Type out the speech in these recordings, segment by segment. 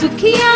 ਸੁਖੀਆਂ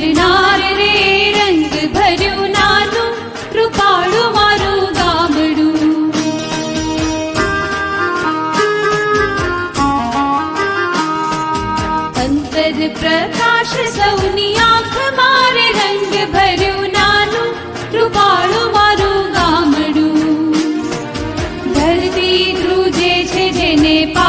ભરનાર અંતર પ્રકાશ સૌની આંખ રંગ ભર્યું નાનું રૂપાળું મારું ગામડું ધરતી ધ્રુજે છે જેને પા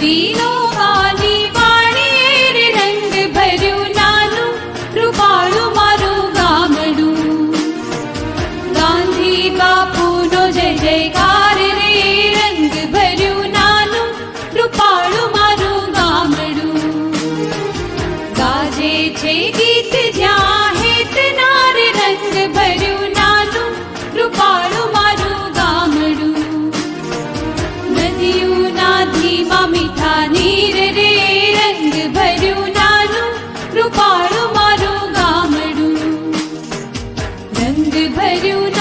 भी you